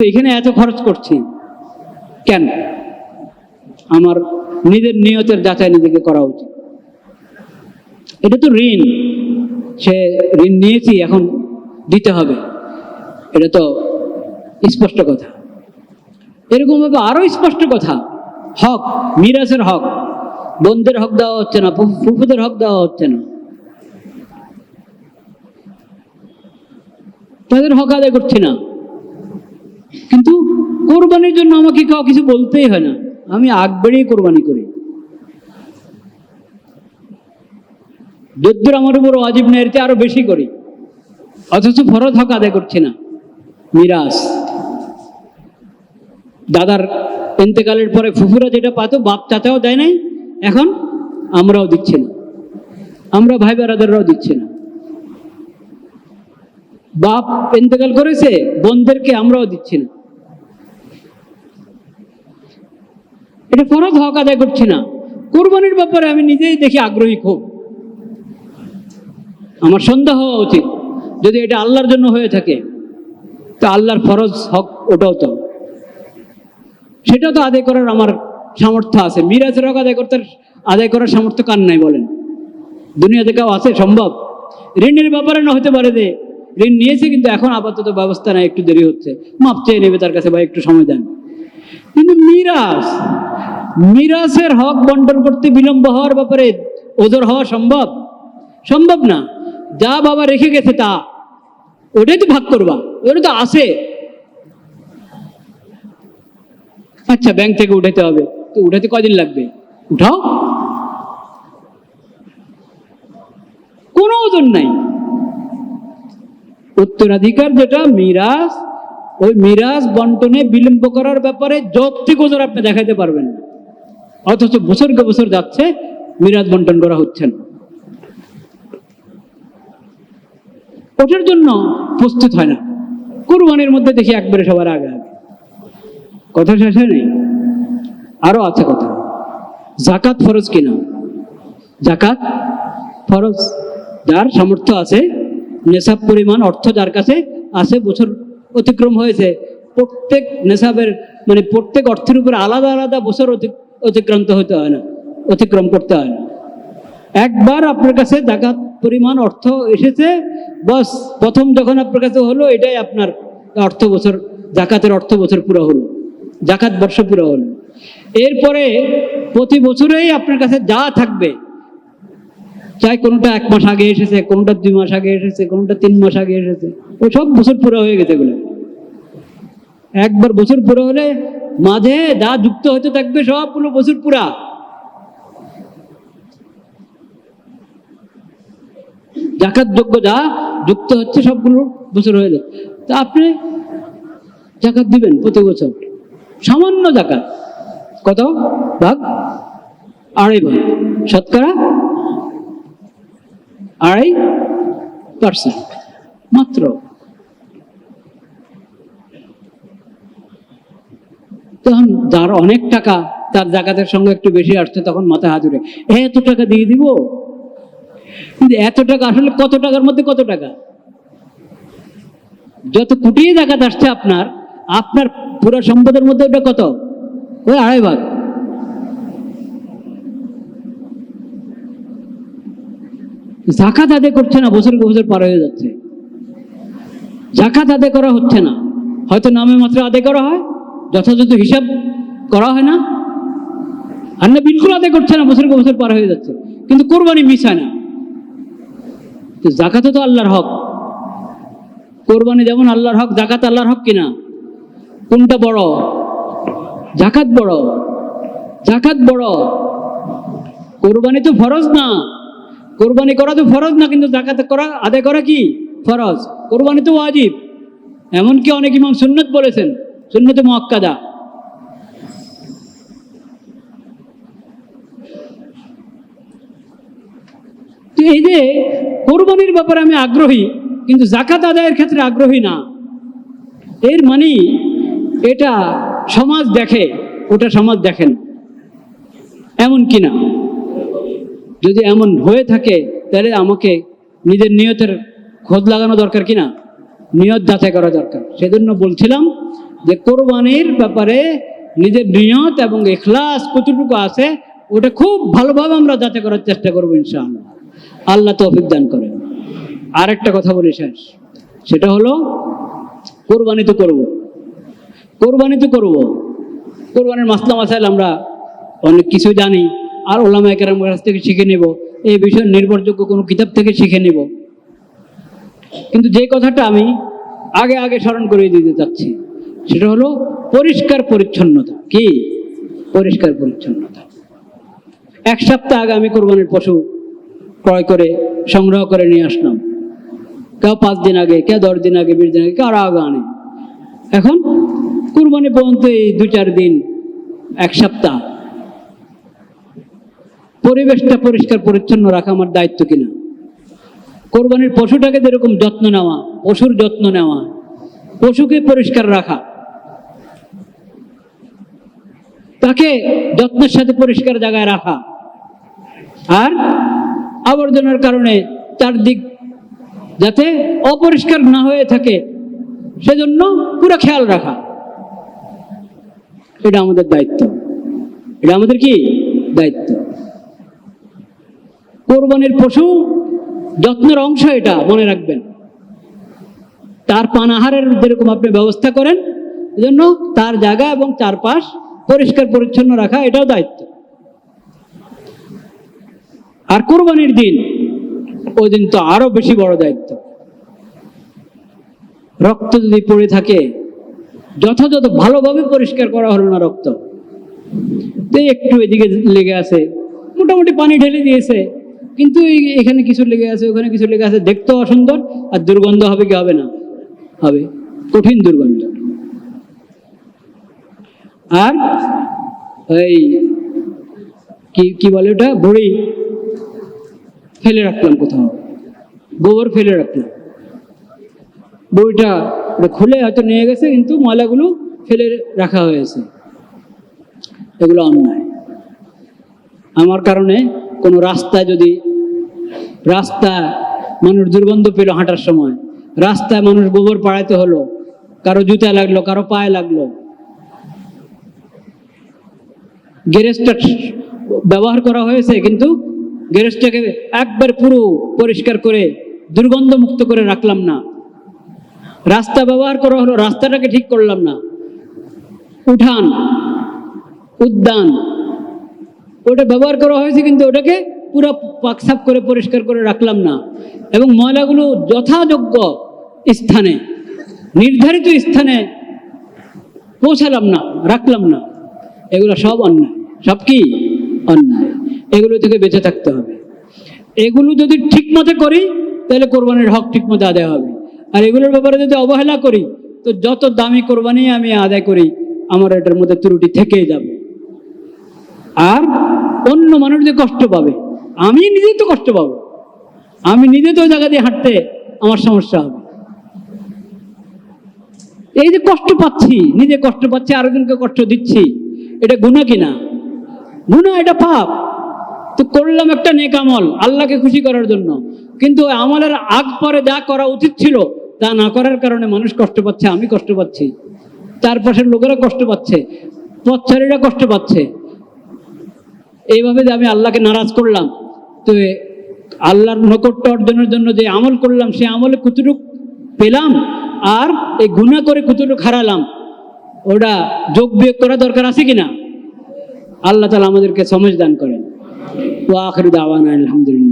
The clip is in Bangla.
এখানে এত খরচ করছি। কেন? আমার নিজের নিয়তের যাচাই নিজেকে করা উচিত। এটা তো ঋণ। সে ঋণ নিয়েছি, এখন দিতে হবে। এটা তো স্পষ্ট কথা। এরকমভাবে আরও স্পষ্ট কথা। হক, মিরাজের হক। বোনদের হক দেওয়া হচ্ছে না ফুফুদের হক দেওয়া হচ্ছে না। তাদের হক আদায় করছি না। কিন্তু কোরবানির জন্য আমাকে কাউ কিছু বলতেই হয় না। আমি আগ বেড়েই কোরবানি করি। যদ্দুর আমার উপর অজীব এর আরও বেশি করি। অথচ ফরজ হক আদায় করছি না। মিরাজ। দাদার এতেকালের পরে ফুফুরা যেটা পাতো, বাপ চাচাও দেয় নাই, এখন আমরাও দিচ্ছি না। আমরা ভাই বেড়াদাররাও দিচ্ছি না। বাপ ইন্তেকাল করেছে বোনদেরকে আমরাও দিচ্ছি না। এটা ফরজ হক আদায় করছি না। কোরবানির ব্যাপারে আমি নিজেই দেখি আগ্রহী খুব। আমার সন্দেহ হওয়া উচিত, যদি এটা আল্লাহর জন্য হয়ে থাকে, তা আল্লাহর ফরজ হক ওটাও তো। সেটা তো আদায় করার আমার সামর্থ্য আছে। মিরাজের হক আদায় করতে, আদায় করার সামর্থ্য কার নাই বলেন? দুনিয়াতে কেউ আছে, সম্ভব? ঋণের ব্যাপারে না হতে পারে যে ঋণ নিয়েছে, কিন্তু এখন আপাতত ব্যবস্থা নাই, একটু দেরি হচ্ছে। মাপ চেয়ে নেবে তার কাছে বা একটু সময় দেন। কিন্তু মিরাজ, মিরাজের হক বন্টন করতে বিলম্ব হওয়ার ব্যাপারে ওজোর হওয়া সম্ভব? সম্ভব না। যা বাবা রেখে গেছে তা, ওটাই তো ভাগ করবা, ওটা তো আসে আচ্ছা ব্যাংক থেকে উঠাতে হবে। তো উঠাতে কদিন লাগবে? উঠাও। কোনো ওজন নাই। উত্তরাধিকার যেটা, মিরাজ, ওই মিরাজ বন্টনে বিলম্ব করার ব্যাপারে যৌক্তিক ওজন আপনি দেখাইতে পারবেন না। অথচ বছরকে বছর যাচ্ছে, মিরাজ বন্টন করা হচ্ছে না। ওটার জন্য প্রস্তুত হয় না। কুরবানির মধ্যে দেখি একবারে সবার আগে আগে। কথা শেষ হয় নেই? আরও আছে কথা। জাকাত ফরজ কিনা? জাকাত ফরজ। যার সামর্থ্য আছে নেশাব পরিমাণ অর্থ যার কাছে আছে, বছর অতিক্রম হয়েছে। প্রত্যেক নেশাবের মানে প্রত্যেক অর্থের উপরে আলাদা আলাদা বছর অতি- অতিক্রান্ত হতে হয় না, অতিক্রম করতে হয় না। একবার আপনার কাছে জাকাত পরিমাণ অর্থ এসেছে, বস প্রথম যখন আপনার কাছে হলো, এটাই আপনার অর্থ বছর, জাকাতের অর্থ বছর পুরো হলো, জাকাত বর্ষ পুরো হলো। এরপরে প্রতি বছরেই আপনার কাছে যা থাকবে চাই কোনোটা এক মাস আগে এসেছে, কোনটা দুই মাস আগে এসেছে, কোনটা তিন মাস আগে এসেছে। ওই সব বছর পুরো হয়ে গেছে এগুলো। একবার বছর পুরো হলে মাঝে যা যুক্ত হতে থাকবে সবগুলো বছর পুরা। জাকাত যোগ্য যা যুক্ত হচ্ছে সবগুলো বছর হয়ে যাবে তা আপনি জাকাত দিবেন প্রতি বছর। সামান্য জাকাত। কত? ভাগ? আড়াই ভাগ। শতকরা আড়াই পার্সেন্ট মাত্র। তখন যার অনেক টাকা, তার জাকাতের সঙ্গে একটু বেশি আসছে, তখন হাত উঠে এত টাকা দিয়ে দিব? এত টাকা আসলে কত টাকার মধ্যে কত টাকা? যত কুটিয়ে জাকাত আসছে আপনার আপনার পুরো সম্পদের মধ্যে ওটা কত? ওই আড়াই ভাগ। জাকাত আদায় করছে না বছর বছর পার হয়ে যাচ্ছে। জাকাত আদায় করা হচ্ছে না। হয়তো নামে মাত্র আদায় করা হয়, যথাযথ হিসাব করা হয় না। আর না, বিলকুল আদায় করছে না বছর বছর পার হয়ে যাচ্ছে। কিন্তু কোরবানি মিস হয় না। তো তো আল্লাহর হক। কোরবানি যেমন আল্লাহর হক, জাকাত আল্লাহর হক কিনা? কোনটা বড়? জাকাত বড়। জাকাত বড়। কোরবানি তো ফরজ না। কোরবানি করা তো ফরজ না, কিন্তু জাকাত করা, আদায় করা কি? ফরজ। কোরবানি তো ওয়াজিব। এমনকি অনেক ইমাম সুন্নত বলেছেন, সুন্নতে মক্কাদা তো এই যে কোরবানির ব্যাপারে আমি আগ্রহী, কিন্তু জাকাত আদায়ের ক্ষেত্রে আগ্রহী না। এর মানে এটা সমাজ দেখে, ওটা সমাজ দেখেন, এমন কি না? যদি এমন হয়ে থাকে, তাহলে আমাকে নিজের নিয়তের খোঁজ লাগানো দরকার কি না নিয়ত যাচাই করা দরকার। সেজন্য বলছিলাম যে, কোরবানির ব্যাপারে নিজের নিয়ত এবং এখলাস কতটুকু আছে, ওটা খুব ভালোভাবে আমরা যাচাই করার চেষ্টা করব ইনশাআল্লাহ। আল্লাহ তৌফিক দান করেন। আর একটা কথা বলি শেষ। সেটা হলো, কোরবানি তো করব। কোরবানি তো করব। কোরবানির মাসলা মাসাইল আমরা অনেক কিছু জানি। আর ওলামা একরাম কাছ থেকে শিখে নেব, এই বিষয়ে নির্ভরযোগ্য কোনো কিতাব থেকে শিখে নেব। কিন্তু যে কথাটা আমি আগে আগে স্মরণ করিয়ে দিতে চাচ্ছি, সেটা হলো পরিষ্কার পরিচ্ছন্নতা। কি? পরিষ্কার পরিচ্ছন্নতা। এক সপ্তাহ আগে আমি কোরবানির পশু ক্রয় করে, সংগ্রহ করে নিয়ে আসলাম। কেউ পাঁচ দিন আগে, কেউ দশ দিন আগে, বিশ দিন আগে কেউ আগে আনে এখন কুরবানি পর্যন্ত এই দু চার দিন, এক সপ্তাহ। পরিবেশটা পরিষ্কার, পরিচ্ছন্ন রাখা আমার দায়িত্ব কিনা? কোরবানির পশুটাকে যেরকম যত্ন নেওয়া, পশুর যত্ন নেওয়া, পশুকে পরিষ্কার রাখা, তাকে যত্নের সাথে পরিষ্কার জায়গায় রাখা, আর আবর্জনার কারণে চারদিক যাতে অপরিষ্কার না হয়ে থাকে, সেজন্য পুরো খেয়াল রাখা। এটা আমাদের দায়িত্ব। এটা আমাদের কি? দায়িত্ব। কোরবানির পশু যত্নের অংশ এটা, মনে রাখবেন। তার পানাহারের যেরকম আপনি ব্যবস্থা করেন, এজন্য তার জায়গা এবং চারপাশ পরিষ্কার পরিচ্ছন্ন রাখা এটাও দায়িত্ব। আর কোরবানির দিন ওই দিন তো আরও বেশি বড় দায়িত্ব। রক্ত যদি পড়ে থাকে, যথাযথ ভালোভাবে পরিষ্কার করা হলো না রক্ত। একটু এদিকে লেগে আছে, মোটামুটি পানি ঢেলে দিয়েছে কিন্তু এখানে কিছু লেগে আছে, ওখানে কিছু লেগে আছে দেখতে অসুন্দর আর দুর্গন্ধ হবে কি হবে না? হবে। কঠিন দুর্গন্ধ। আর এই কি কি বলে ওটা? বড়ি। ফেলে রাখলাম কোথাও। গোবর ফেলে রাখলাম। ওটা খুলে হয়তো নিয়ে গেছে, কিন্তু ময়লাগুলো ফেলে রাখা হয়েছে। এগুলো অন্যায়। আমার কারণে কোনো রাস্তায় যদি রাস্তা মানুষ দুর্গন্ধ পেল হাঁটার সময়। রাস্তায় মানুষ গোবর পাড়াইতে হলো, কারও জুতা লাগল, কারও পায়ে লাগল। গ্যারেজটা ব্যবহার করা হয়েছে, কিন্তু গ্যারেজটাকে একবার পুরো পরিষ্কার করে দুর্গন্ধ মুক্ত করে রাখলাম না। রাস্তা ব্যবহার করা হলো, রাস্তাটাকে ঠিক করলাম না। উঠান, উদ্যান, ওটা ব্যবহার করা হয়েছে, কিন্তু ওটাকে পুরো পাকসাপ করে পরিষ্কার করে রাখলাম না। এবং ময়লাগুলো যথাযোগ্য স্থানে, নির্ধারিত স্থানে পৌঁছালাম না, রাখলাম না। এগুলো সব অন্যায়। সব কি? অন্যায়। এগুলো থেকে বেঁচে থাকতে হবে। এগুলো যদি ঠিক মতো করি, তাহলে কোরবানির হক ঠিক মতো আদায় হবে। আর এগুলোর ব্যাপারে যদি অবহেলা করি, তো যত দামি কোরবানি আমি আদায় করি, আমার এটার মধ্যে ত্রুটি থেকেই যাবে। আর অন্য মানুষ যে কষ্ট পাবে আমি নিজেই তো কষ্ট পাবো। আমি নিজে তো ওই জায়গা দিয়ে হাঁটতে আমার সমস্যা হবে। এই যে কষ্ট পাচ্ছি, নিজে কষ্ট পাচ্ছি, আরেকজনকে কষ্ট দিচ্ছি, এটা গুণা কিনা গুণা এটা পাপ। তো করলাম একটা নেক আমল, আল্লাহকে খুশি করার জন্য। কিন্তু আমলের আগ পরে যা করা উচিত ছিল, তা না করার কারণে মানুষ কষ্ট পাচ্ছে, আমি কষ্ট পাচ্ছি। চারপাশের লোকেরা কষ্ট পাচ্ছে, পথচারীরা কষ্ট পাচ্ছে। এইভাবে যে আমি আল্লাহকে নারাজ করলাম তো আল্লাহর নৈকট্য অর্জনের জন্য যে আমল করলাম, সে আমলে কতটুক পেলাম আর এই গুণা করে কতটুক হারালাম, ওটা যোগ বিয়োগ করা দরকার আছে কিনা? আল্লাহ তালা আমাদেরকে সমাজ দান করেন। ও আখরি আওয়ান আলহামদুলিল্লাহ।